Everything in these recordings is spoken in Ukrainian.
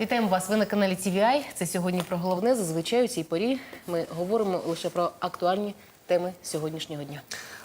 Вітаємо вас. Ви на каналі TVI. Це сьогодні про головне. Зазвичай у цій порі ми говоримо лише про актуальні теми сьогоднішнього дня.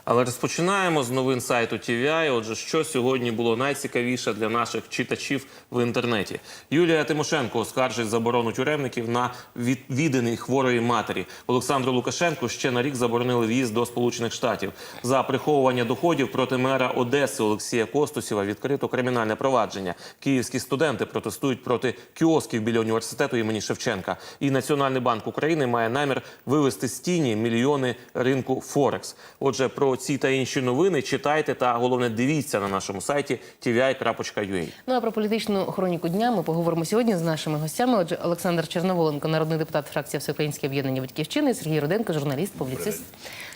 Але розпочинаємо з новин сайту TVI. Отже, що сьогодні було найцікавіше для наших читачів в інтернеті. Юлія Тимошенко оскаржить заборону тюремників на від- відданий хворої матері. Олександру Лукашенку ще на рік заборонили в'їзд до Сполучених Штатів. За приховування доходів проти мера Одеси Олексія Костусєва відкрито кримінальне провадження. Київські студенти протестують проти кіосків біля університету імені Шевченка. І Національний банк України має намір вивести з тіні мільйони ринку Форекс. Отже, про ці та інші новини читайте та головне дивіться на нашому сайті tvi.ua. Ну а про політичну хроніку дня ми поговоримо сьогодні з нашими гостями. Отже, Олександр Черноволенко, народний депутат фракції Всеукраїнське об'єднання батьківщини, Сергій Руденко, журналіст, публіцист.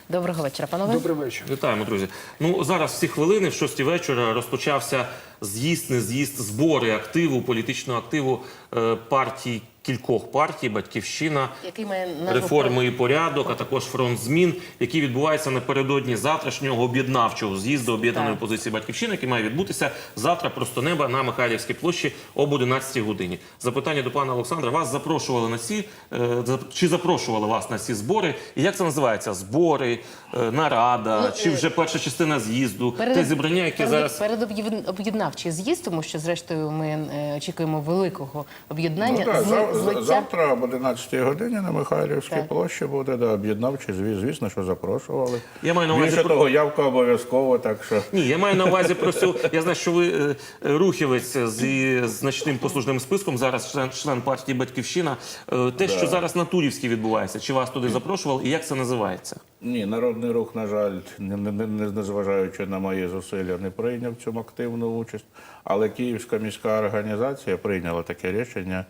Доброго вечора, панове. Добрий вечір. Вітаємо, друзі. Ну зараз всі хвилини, в 6 вечора, розпочався з'їзд, не з'їзд, збори активу, політичного активу е, партій, кількох партій, батьківщина. Який має назву реформи і порядок, а також фронт змін, які відбуваються напередодні завтрашнього об'єднавчого з'їзду об'єднаної Так. опозиції батьківщини, який має відбутися завтра просто неба на Михайлівській площі об 11 годині. Запитання до пана Олександра. Вас запрошували на ці е, за- чи запрошували вас на ці збори? І як це називається? Збори, е, нарада, Ну, чи е, вже перша частина з'їзду? Те зібрання, яке перед, зараз перед об'єднавчий з'їзд, тому що зрештою ми очікуємо великого об'єднання Ну, так, злиття. завтра об 11 годині на Михайлівській Так. площі буде да, об'єднавчий звіз. Звісно, що запрошували. Я маю на увазі Більше про- того, явка обов'язково, так що. Ні, я маю на увазі про цю. Я знаю, що ви е, рухівець зі значним послужним списком. Зараз член, член партії Батьківщина. Е, Те, що зараз на Турівській відбувається, чи вас туди запрошували, і як це називається? Ні, народний рух, на жаль, не, не, не, не зважаючи на мої зусилля, не прийняв в цьому активну участь. Але Київська міська організація прийняла таке рішення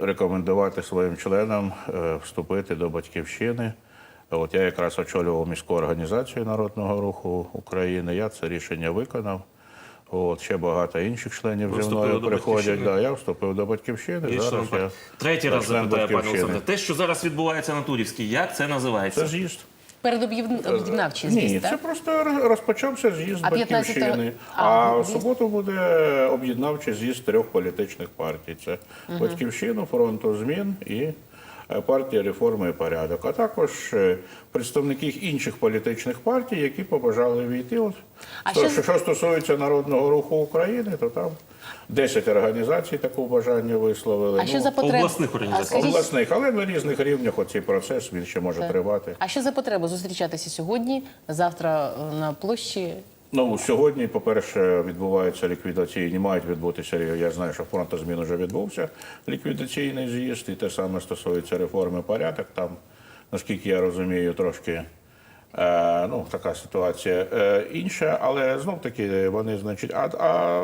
рекомендувати своїм членам е, вступити до батьківщини. От я якраз очолював міську організацію народного руху України. Я це рішення виконав. От ще багато інших членів Ви зі мною приходять. Да, я вступив до батьківщини. І Зараз я. Третій раз запитаю, пане. Олександре. Те, що зараз відбувається на Турівській, як це називається? Це з'їзд. Перед об'єд- об'єднавчий Ні, так? це просто розпочався з'їзд А 15-го батьківщини. а, А в з'їзд? суботу буде об'єднавчий з'їзд трьох політичних партій: це батьківщину, фронту змін і партія реформи і порядок, а також е, представники інших політичних партій, які побажали війти. От А то, що що, стосується народного руху України, то там 10 організацій таке бажання висловили. А що Ну, за потреба? обласних організацій. А скажіть, обласних, але на різних рівнях оцей процес він ще може тривати. А що за потреба зустрічатися сьогодні, завтра е, на площі? Ну сьогодні, по-перше, відбуваються ліквідаційні, мають відбутися. Я знаю, що фронту змін вже відбувся ліквідаційний з'їзд, і те саме стосується реформи порядок. Там, наскільки я розумію, трошки е, ну, така ситуація е, інша, але знов таки вони, значить, а, а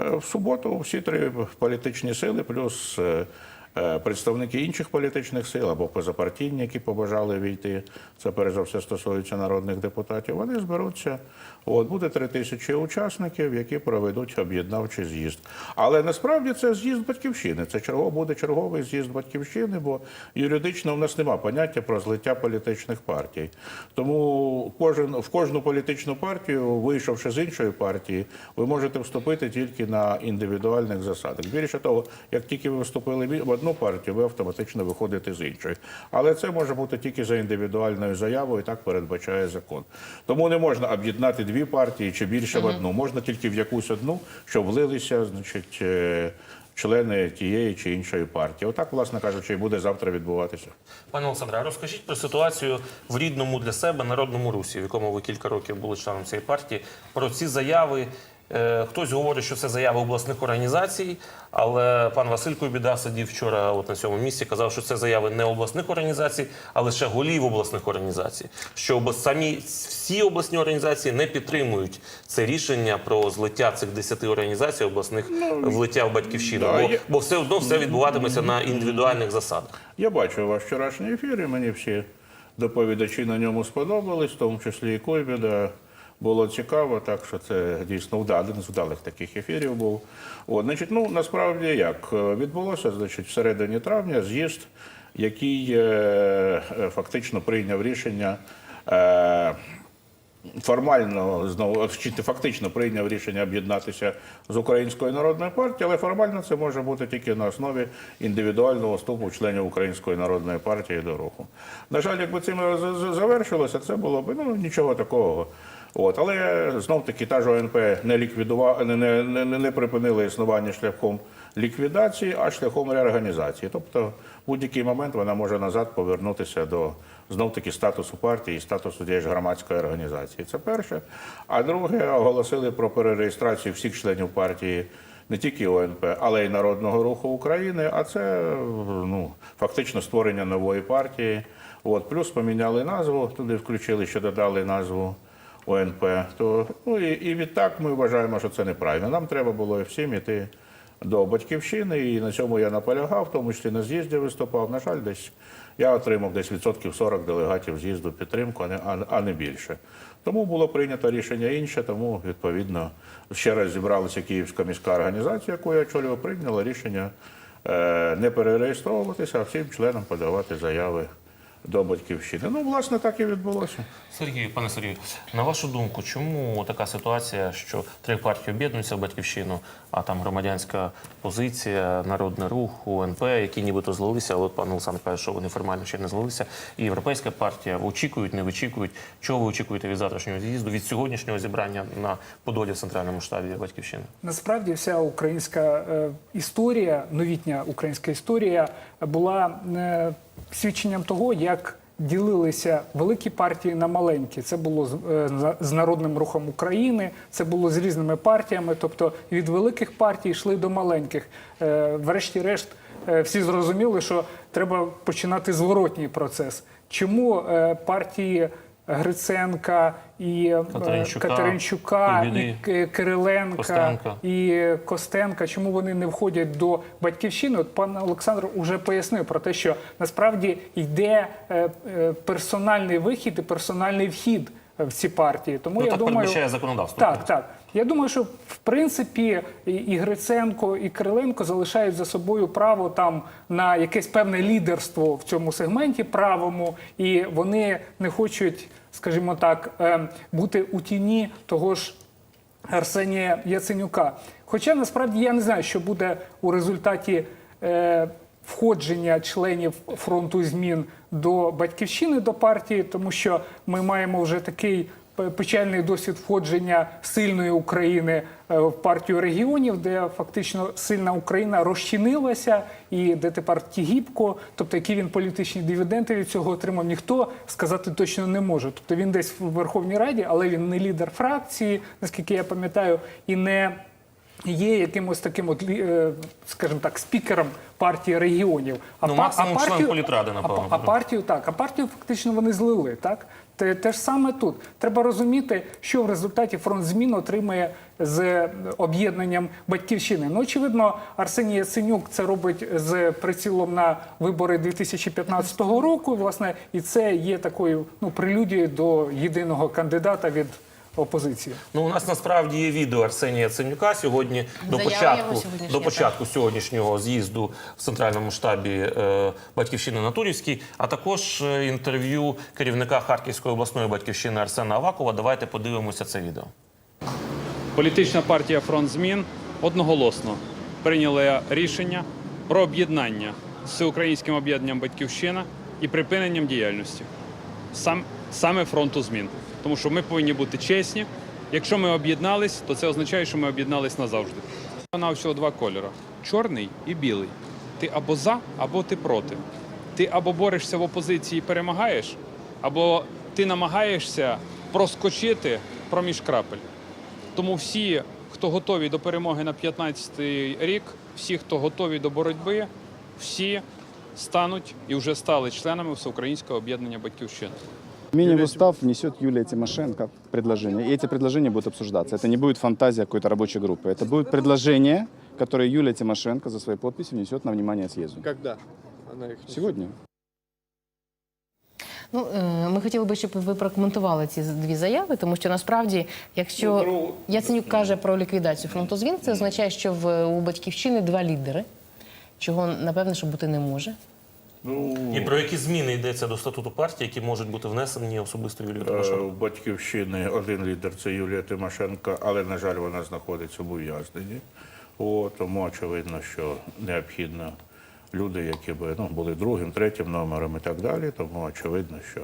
е, в суботу всі три політичні сили, плюс е, представники інших політичних сил або позапартійні, які побажали війти. Це перш за все стосується народних депутатів. Вони зберуться. От буде три тисячі учасників, які проведуть об'єднавчий з'їзд. Але насправді це з'їзд батьківщини. Це чергово буде черговий з'їзд батьківщини, бо юридично в нас нема поняття про злиття політичних партій. Тому кожен в кожну політичну партію, вийшовши з іншої партії, ви можете вступити тільки на індивідуальних засадах. Більше того, як тільки ви вступили в одну партію, ви автоматично виходите з іншої. Але це може бути тільки за індивідуальною заявою, так передбачає закон. Тому не можна об'єднати дві партії чи більше в одну. Можна тільки в якусь одну, щоб влилися, значить. е, Члени тієї чи іншої партії, отак, власне кажучи, і буде завтра відбуватися. Пане Олександре, розкажіть про ситуацію в рідному для себе народному русі, в якому ви кілька років були членом цієї партії. Про ці заяви. Е, Хтось говорить, що це заяви обласних організацій, але пан Василь Куйбіда сидів вчора от на цьому місці, казав, що це заяви не обласних організацій, а лише голів обласних організацій. Що самі всі обласні організації не підтримують це рішення про злиття цих 10 організацій обласних влиття в батьківщину, бо, бо все одно все відбуватиметься на індивідуальних засадах. Я бачив ваш вчорашній ефір, і мені всі доповідачі на ньому сподобались, в тому числі і Койбіда. Було цікаво, так що це дійсно один з вдалих таких ефірів був. От, значить, ну насправді як Е, відбулося, значить, всередині травня з'їзд, який е, е, фактично прийняв рішення. Е, формально знову чи фактично прийняв рішення об'єднатися з Українською народною партією, але формально це може бути тільки на основі індивідуального вступу членів Української народної партії до руху. На жаль, якби цим завершилося, це було б ну нічого такого. От, але знов таки та ж ОНП не ліквідувала, не, не, не, не припинила існування шляхом ліквідації, а шляхом реорганізації. Тобто в будь-який момент вона може назад повернутися до знов таки статусу партії, статусу тієї ж громадської організації. Це перше. А друге, оголосили про перереєстрацію всіх членів партії. Не тільки ОНП, але й Народного руху України, а це ну, фактично створення нової партії. От, плюс поміняли назву, туди включили, ще додали назву ОНП. То, ну, і, і відтак ми вважаємо, що це неправильно. Нам треба було всім іти до батьківщини, і на цьому я наполягав, в тому числі на з'їзді виступав. На жаль, десь я отримав десь відсотків 40 делегатів з'їзду підтримку, а не, а, не більше. Тому було прийнято рішення інше, тому відповідно ще раз зібралася Київська міська організація, яку я очолював, прийняла рішення е, не перереєстровуватися, а всім членам подавати заяви до батьківщини. Ну, власне, так і відбулося. Сергій, пане Сергію, на вашу думку, чому така ситуація, що три партії об'єднуються в батьківщину, а там громадянська позиція, народний рух, УНП, які нібито злилися, але от пан Олександр каже, що вони формально ще не злилися. І європейська партія очікують, не вичікують. Чого ви очікуєте від завтрашнього з'їзду, від сьогоднішнього зібрання на Подолі в центральному штабі батьківщини? Насправді вся українська е, історія, новітня українська історія була е, свідченням того, як ділилися великі партії на маленькі. Це було з, е, з народним рухом України, це було з різними партіями. Тобто від великих партій йшли до маленьких. Е, Врешті-решт, е, всі зрозуміли, що треба починати зворотній процес. Чому партії Гриценка і е, Катеринчука, Катеринчука, і Кириленка Костенка. і Костенка, чому вони не входять до батьківщини? От пан Олександр уже пояснив про те, що насправді йде е, е, персональний вихід і персональний вхід в ці партії. Тому Ну, я так думаю, передбачає законодавство. так, так. Я думаю, що в принципі і- Гриценко, і Кириленко залишають за собою право там на якесь певне лідерство в цьому сегменті правому, і вони не хочуть, скажімо так, е, бути у тіні того ж Арсенія Яценюка. Хоча насправді я не знаю, що буде у результаті е, входження членів фронту змін до батьківщини до партії, тому що ми маємо вже такий печальний досвід входження сильної України е, в партію регіонів, де фактично сильна Україна розчинилася, і де тепер Тігіпко, тобто які він політичні дивіденди від цього отримав, ніхто сказати точно не може. Тобто він десь в Верховній Раді, але він не лідер фракції, наскільки я пам'ятаю, і не є якимось таким, от, е, скажімо так, спікером партії регіонів. Ну, максимум член політради, напевно, А, а партію так, а партію фактично вони злили. Так те, те ж саме тут. Треба розуміти, що в результаті фронт змін отримає з об'єднанням батьківщини. Ну, очевидно, Арсеній Яценюк це робить з прицілом на вибори 2015 року. Власне, і це є такою ну прелюдією до єдиного кандидата від опозиції. Ну, у нас насправді є відео Арсенія Яценюка сьогодні до Заява початку, до так. початку сьогоднішнього з'їзду в центральному штабі е, батьківщини на Турівській, а також е, інтерв'ю керівника Харківської обласної батьківщини Арсена Авакова. Давайте подивимося це відео. Політична партія Фронт змін одноголосно прийняла рішення про об'єднання з всеукраїнським об'єднанням Батьківщина і припиненням діяльності сам, саме фронту змін. Тому що ми повинні бути чесні. Якщо ми об'єднались, то це означає, що ми об'єднались назавжди. Вона всього два кольори: чорний і білий. Ти або за, або ти проти. Ти або борешся в опозиції і перемагаєш, або ти намагаєшся проскочити проміж крапель. Тому всі, хто готові до перемоги на 15-й рік, всі, хто готові до боротьби, всі стануть і вже стали членами всеукраїнського об'єднання Батьківщина. Мини в устав внесет Юлия Тимошенко предложение. И эти предложения будут обсуждаться. Это не будет фантазия какой-то рабочей группы. Это будет предложение, которое Юлия Тимошенко за своей подписью внесет на внимание съезду. Когда? Она их не- Сегодня. Ну, е, ми хотіли би, щоб ви прокоментували ці дві заяви, тому що насправді, якщо Ну, Яценюк каже про ліквідацію фронту змін, це означає, що в у батьківщини два лідери, чого напевне, що бути не може. Ну, І про які зміни йдеться до статуту партії, які можуть бути внесені особисто Юлією Е, Тимошенко? У батьківщини один лідер це Юлія Тимошенко, але, на жаль, вона знаходиться в ув'язненні. Тому очевидно, що необхідно люди, які би ну, були другим, третім номером і так далі. Тому очевидно, що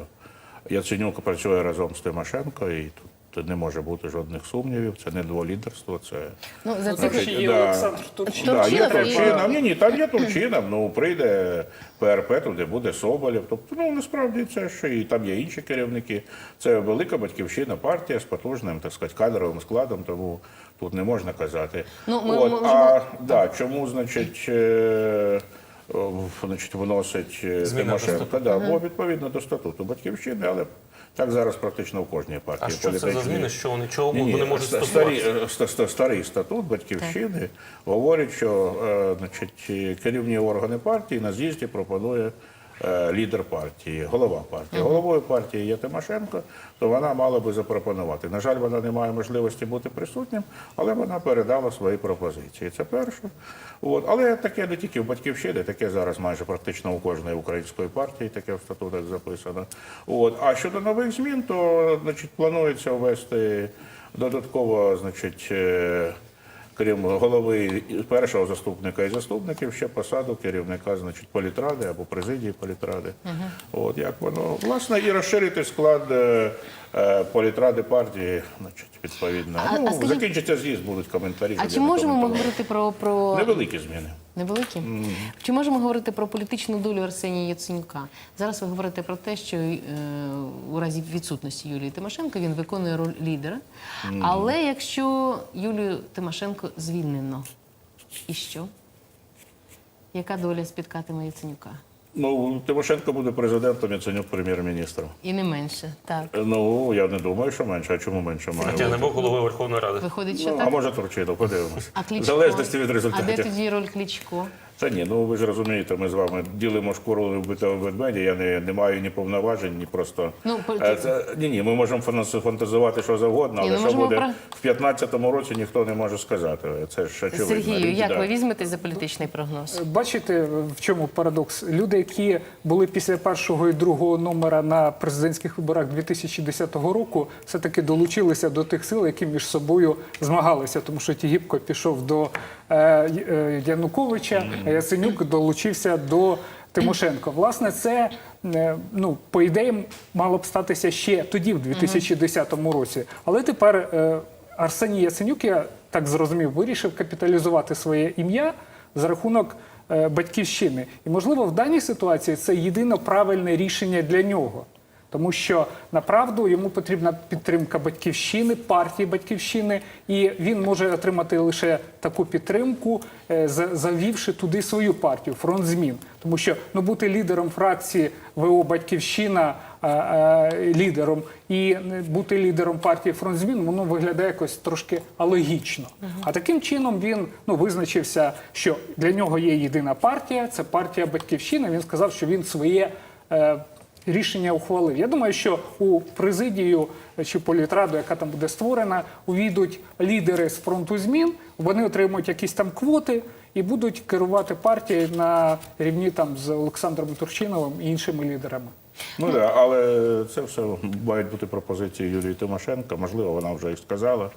Яценюк працює разом з Тимошенко, і тут не може бути жодних сумнівів. Це не дволідерство, це Ну, за цих речі, є Да. Олександр Турчин. Да, є Турчинов. Ні, ні, там є Турчинов, ну прийде ПРП, туди буде Соболєв. Тобто, ну насправді це ж і там є інші керівники. Це велика батьківщина, партія з потужним, так сказати, кадровим складом, тому тут не можна казати. Ну, ми От, можемо- А да, чому, значить, е, значить, вносить е, Тимошенко? Да, бо відповідно до статуту батьківщини, але так зараз практично в кожній партії. А що це за зміни? Що вони чого Ні, вони можуть старі, е, ста- ста- старий статут батьківщини говорить, що е, значить, керівні органи партії на з'їзді пропонує лідер партії, голова партії. Головою партії є Тимошенко, то вона мала би запропонувати. На жаль, вона не має можливості бути присутнім, але вона передала свої пропозиції. Це перше. От. Але таке не тільки в батьківщині, таке зараз майже практично у кожної української партії, таке в статутах записано. От. А щодо нових змін, то значить, планується ввести додатково, значить. Крім голови першого заступника і заступників, ще посаду керівника, значить, політради або президії політради. От як воно власне і розширити склад е, е, політради партії, значить, відповідно. А- ну, а скажіть- закінчиться з'їзд, будуть коментарі. А чи можемо ми говорити про, про... невеликі зміни? Невеликі? Чи можемо говорити про політичну долю Арсенія Яценюка? Зараз ви говорите про те, що е, у разі відсутності Юлії Тимошенко він виконує роль лідера. Але якщо Юлію Тимошенко звільнено, і що? Яка доля спіткатиме Яценюка? Ну Тимошенко буде президентом, Яценюк прем'єр-міністром. І не менше, так. Ну я не думаю, що менше. А чому менше має? Хоча не був головою Верховної Ради. Виходить, що Ну, а може Турчинов, подивимось. А Кличко? В залежності від А де тоді роль Кличко? Та ні, ну ви ж розумієте, ми з вами ділимо шкуру вбитого ведмедя. Я не, не маю ні повноважень, ні просто. Ну, по- Е, це, ні, ні, ми можемо фантазувати що завгодно, але ну, що буде про- в 15-му році, ніхто не може сказати. Це ж очевидно. Сергію, Річ, як да. ви візьметесь за політичний прогноз? Бачите, в чому парадокс? Люди, які були після першого і другого номера на президентських виборах 2010 року, все-таки долучилися до тих сил, які між собою змагалися, тому що Тігіпко пішов до е, е, Януковича, а Яценюк долучився до Тимошенко. Власне, це е, ну по ідеї мало б статися ще тоді, в 2010 році. Але тепер е, Арсеній Яценюк, я так зрозумів, вирішив капіталізувати своє ім'я за рахунок е, батьківщини. І можливо, в даній ситуації це єдино правильне рішення для нього. Тому що направду йому потрібна підтримка батьківщини, партії батьківщини, і він може отримати лише таку підтримку, е, за- завівши туди свою партію, фронт змін. Тому що ну бути лідером фракції ВО Батьківщина е, е, лідером і бути лідером партії фронт змін, воно виглядає якось трошки алогічно. А таким чином він ну визначився, що для нього є єдина партія, це партія Батьківщина. Він сказав, що він своє. Рішення ухвалив. Я думаю, що у президію чи політраду, яка там буде створена, увійдуть лідери з фронту змін. Вони отримують якісь там квоти і будуть керувати партією на рівні там з Олександром Турчиновим і іншими лідерами. Ну так, але це все мають бути пропозиції Юлії Тимошенко. Можливо, вона вже і сказала.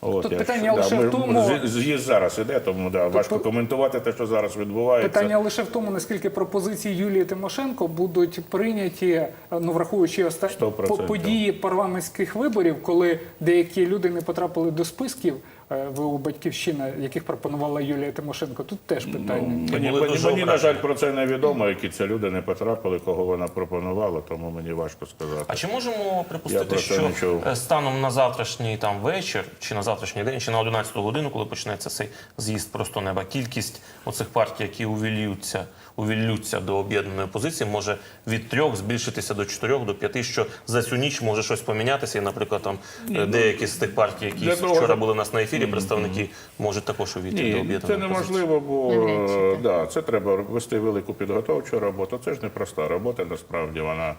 От, Тут я питання лише ми- в тому- з- З'їзд зараз іде, тому да, важко коментувати те, що зараз відбувається. Питання лише в тому, наскільки пропозиції Юлії Тимошенко будуть прийняті, ну враховуючи оста... 100%. по- події парламентських виборів, коли деякі люди не потрапили до списків е, ВО Батьківщина, яких пропонувала Юлія Тимошенко. Тут теж питання. Мені, мені, мені, на жаль, про це невідомо, які це люди не потрапили, кого вона пропонувала, тому мені важко сказати. А чи можемо припустити, що не е, станом на завтрашній там вечір, чи на завтрашній день, чи на 11 годину, коли почнеться цей з'їзд просто неба, кількість оцих партій, які увіллюються, увіллються до об'єднаної позиції, може від трьох збільшитися до чотирьох, до п'яти, що за цю ніч може щось помінятися. І, наприклад, там е, деякі з тих партій, які вчора були у нас на ефірі, представники можуть також увійти до об'єднаної це позиції. неможливо, бо е, да, це треба вести велику підготовчу роботу. Це ж не проста робота, насправді вона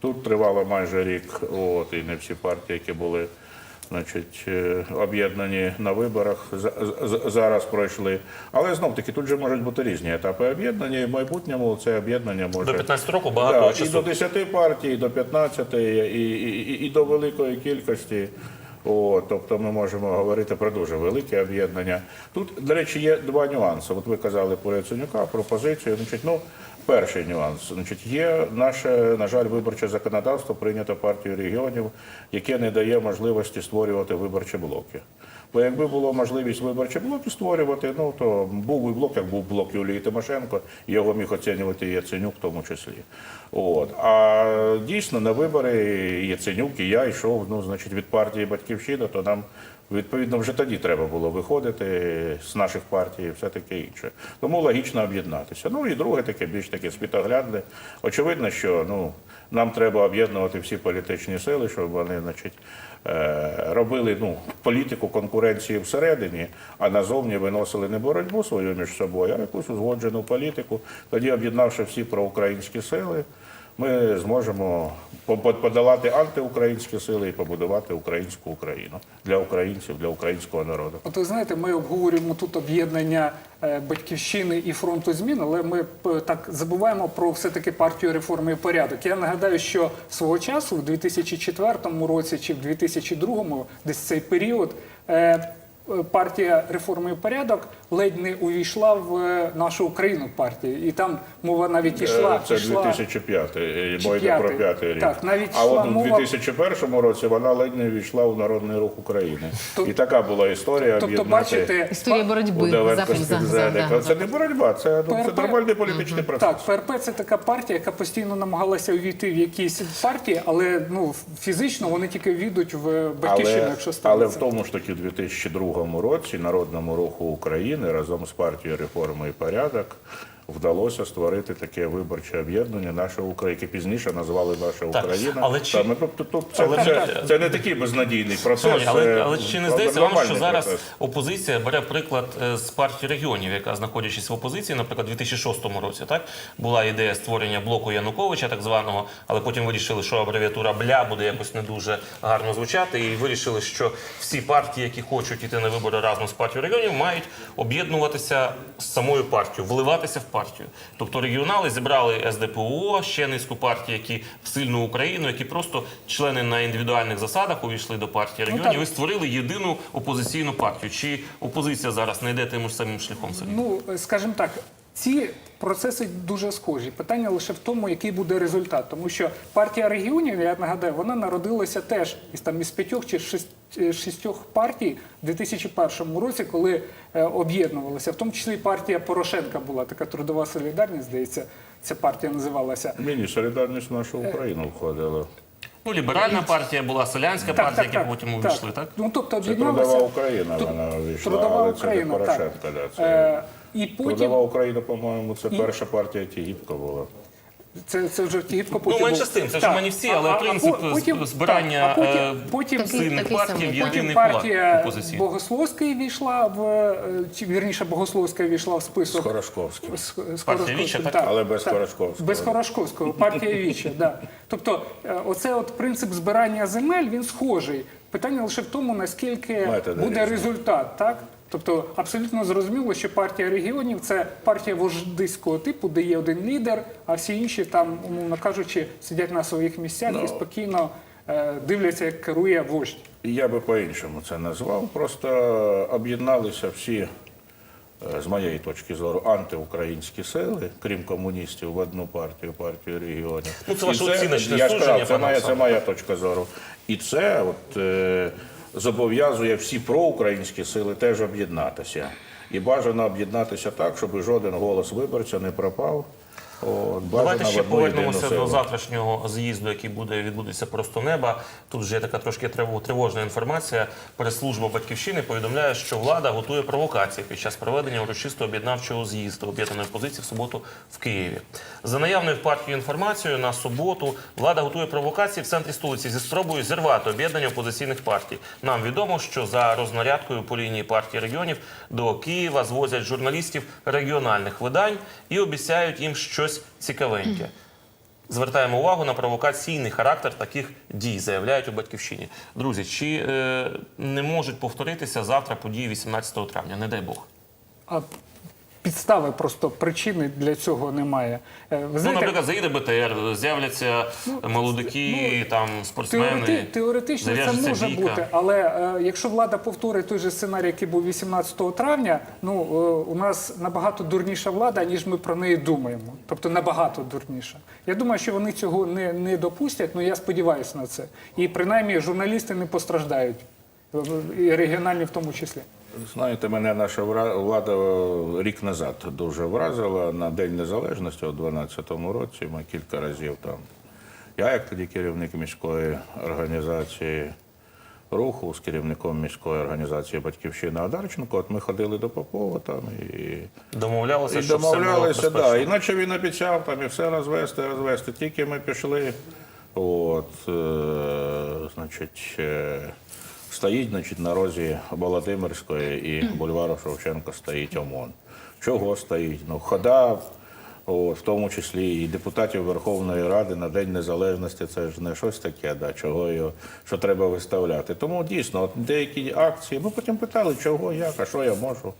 тут тривала майже рік. От і не всі партії, які були Значить, е, об'єднані на виборах зараз пройшли. Але знов таки тут же можуть бути різні етапи об'єднання. І в майбутньому це об'єднання може До 15 року багато Да, і до 10 партій, і до 15, і, і, і, і до великої кількості. О, тобто ми можемо говорити про дуже велике об'єднання. Тут, до речі, є два нюанси. От ви казали про Яценюка, про позицію. Значить, ну, перший нюанс. Значить, є наше, на жаль, виборче законодавство, прийнято партією регіонів, яке не дає можливості створювати виборчі блоки. Бо якби було можливість виборчі блоки створювати, ну то був би блок, як був блок Юлії Тимошенко, його міг оцінювати Яценюк в тому числі. От. А дійсно на вибори Яценюк і я йшов ну, значить, від партії Батьківщина, то нам відповідно вже тоді треба було виходити з наших партій і все таке інше. Тому логічно об'єднатися. Ну і друге таке, більш таке світоглядне. Очевидно, що ну, нам треба об'єднувати всі політичні сили, щоб вони, значить, е, робили ну, політику конкуренції всередині, а назовні виносили не боротьбу свою між собою, а якусь узгоджену політику. Тоді, об'єднавши всі проукраїнські сили, ми зможемо по- по- подолати антиукраїнські сили і побудувати українську Україну для українців, для українського народу. От ви знаєте, ми обговорюємо тут об'єднання е, батьківщини і фронту змін, але ми так забуваємо про все-таки партію реформи і порядок. Я нагадаю, що свого часу, в 2004 році чи в 2002, десь цей період. Партія реформи і порядок ледь не увійшла в е, нашу Україну партію, і там мова навіть ішла. Е, Це ішла 2005, і Чи мова йде про п'ятий? рік. Так, навіть а от у мова- 2001 році вона ледь не війшла у Народний рух України. Тоб- І така була історія Тобто, об'єднати бачите, Історія боротьби за, Удавенко за, за, за, Це не боротьба, це, ну, це нормальний політичний процес. Так, ПРП це така партія, яка постійно намагалася увійти в якісь партії, але ну фізично вони тільки війдуть в батьківщину, якщо але в тому ж таки 2002 році Народному руху України разом з партією реформи і порядок вдалося створити таке виборче об'єднання наша Україна, яке пізніше назвали наша Так, Україна. але чи- Та, ми, тобто, тобто, це, але це, це не такий безнадійний процес. Але, але чи не здається вам, що нормальний зараз процес. опозиція бере приклад е, з партії регіонів, яка знаходячись в опозиції, наприклад, у 2006 році, так була ідея створення блоку Януковича, так званого, але потім вирішили, що абревіатура бля буде якось не дуже гарно звучати, і вирішили, що всі партії, які хочуть іти на вибори разом з партією регіонів, мають об'єднуватися з самою партією, вливатися в партію. Тобто регіонали зібрали СДПУО, ще низку партій, які в сильну Україну, які просто члени на індивідуальних засадах увійшли до партії регіонів так. і створили єдину опозиційну партію. Чи опозиція зараз не йде тим ж самим шляхом? Сергій? Ну, скажімо так, ці процеси дуже схожі. Питання лише в тому, який буде результат. Тому що партія регіонів, я нагадаю, вона народилася теж із там із п'ятьох чи е, шістьох партій в 2001 році, коли е, об'єднувалися. В тому числі і партія Порошенка була така трудова солідарність, здається, ця партія називалася. Ні, ні, солідарність в нашу Україну входила. Ну, ліберальна партія була, селянська партія, які потім увійшли, так? Ну, тобто Це трудова Україна, Тут вона увійшла, Трудова але це Україна, не Порошенка. так. Да, це... Е, і потім Трудова Україна, по-моєму, це І- перша партія Тігіпка була. Це, це вже Тігіпко потім. менше був. з тим, це ж Так. манівці, А- але а- а принцип по- потім- збирання, так, а потім, е, потім, Сильних партій в єдиний потім партія опозиційний. Богословської війшла в е, чи вірніше Богословська війшла в список. З Партія Віча, так? Але без Хорошковського. Без Хорошковського, партія Віча, да. Тобто, е, оце от принцип збирання земель, він схожий. Питання лише в тому, наскільки Методи буде різні. результат, так? Тобто абсолютно зрозуміло, що партія регіонів це партія вождиського типу, де є один лідер, а всі інші там, умовно кажучи, сидять на своїх місцях Ну. і спокійно е, дивляться, як керує вождь. Я би по-іншому це назвав. Просто об'єдналися всі, е, з моєї точки зору, антиукраїнські сили, крім комуністів, в одну партію, партію регіонів. Ну, це ваше оціночне судження, це моя, це моя точка зору. І це от, е, зобов'язує всі проукраїнські сили теж об'єднатися. І бажано об'єднатися так, щоб жоден голос виборця не пропав. От, Давайте ще повернемося до завтрашнього з'їзду, який буде відбудеться просто неба. Тут вже є така трошки трив- тривожна інформація. Прес-служба батьківщини повідомляє, що влада готує провокації під час проведення урочистого об'єднавчого з'їзду об'єднаної позиції в суботу в Києві. За наявною в партію інформацією, на суботу влада готує провокації в центрі столиці зі спробою зірвати об'єднання опозиційних партій. Нам відомо, що за рознарядкою по лінії партії регіонів до Києва звозять журналістів регіональних видань і обіцяють їм щось цікавеньке. звертаємо увагу на провокаційний характер таких дій, заявляють у батьківщині. Друзі, чи е, не можуть повторитися завтра події 18 травня? Не дай Бог. Підстави просто причини для цього немає. Е, Ви Ну, наприклад, заїде БТР, з'являться молодики, там спортсмени. Теорети- теоретично це може бійка. бути, але е, якщо влада повторить той же сценарій, який був 18 травня, ну е, у нас набагато дурніша влада, ніж ми про неї думаємо. Тобто набагато дурніша. Я думаю, що вони цього не, не допустять, але я сподіваюся на це. І принаймні журналісти не постраждають, е, і регіональні в тому числі. Знаєте, мене наша влада е, рік назад дуже вразила на День Незалежності у 2012 році. Ми кілька разів там. Я, як тоді керівник міської організації руху з керівником міської організації Батьківщина Адарченко, от ми ходили до Попова там і Домовлялися, і що все було домовлялися, безпечно. да. Іначе він обіцяв там і все розвести, розвести. Тільки ми пішли. От, е, значить, е, стоїть значить, на розі Володимирської і бульвару Шевченка стоїть ОМОН. Чого стоїть? Ну, хода, в тому числі і депутатів Верховної Ради на День Незалежності, це ж не щось таке, да, чого його, що треба виставляти. Тому дійсно, от деякі акції, ми потім питали, чого, як, а що я можу.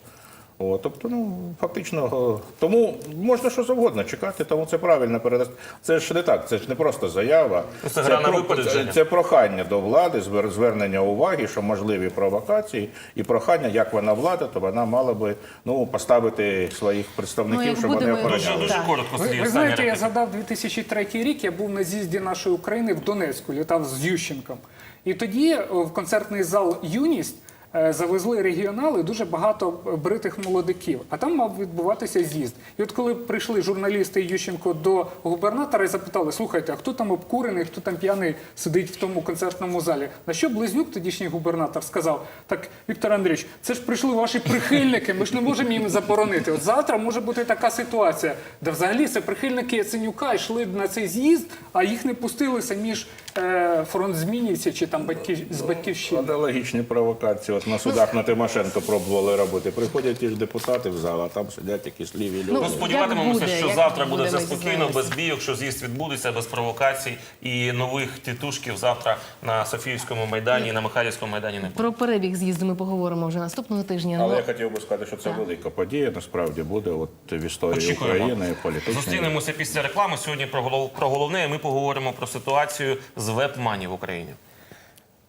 О, тобто, ну фактично, тому можна що завгодно чекати, тому це правильно передасть. Це ж не так, це ж не просто заява. Ну, це про- це, це прохання до влади, звер- звернення уваги, що можливі провокації, і прохання, як вона влада, то вона мала би ну поставити своїх представників, Ну, щоб вони ми- Дуже, дуже коротко, Ви, ви знаєте, я згадав 2003 рік. Я був на з'їзді нашої України в Донецьку, літав з Ющенком. І тоді е, в концертний зал Юність е, завезли регіонали дуже багато бритих молодиків. А там мав відбуватися з'їзд. І от коли прийшли журналісти Ющенко до губернатора і запитали: слухайте, а хто там обкурений, хто там п'яний сидить в тому концертному залі? На що близнюк, тодішній губернатор, сказав: Так, Віктор Андрійович, це ж прийшли ваші прихильники. Ми ж не можемо їм заборонити. От завтра може бути така ситуація, де взагалі це прихильники Яценюка йшли на цей з'їзд, а їх не пустили самі ж е, фронтзмінівці чи там батьків з батьківщини. Аналогічні провокації. От на судах на Тимошенко пробували робити. Приходять ті ж депутати в зал, а там сидять якісь ліві люди. Ну, сподіватимемося, буде, що як завтра буде, буде все спокійно, без бійок, що з'їзд відбудеться, без провокацій і нових тітушків завтра на Софіївському майдані і на Михайлівському майдані не буде. Про перебіг з'їзду ми поговоримо вже наступного тижня. Але Ну, я хотів би сказати, що це велика подія. Насправді буде от в історії Очікуємо. України політичної. Зустрінемося після реклами. Сьогодні про голов- про головне. Ми поговоримо про ситуацію з веб-мані в Україні.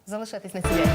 залишайтесь на цілі.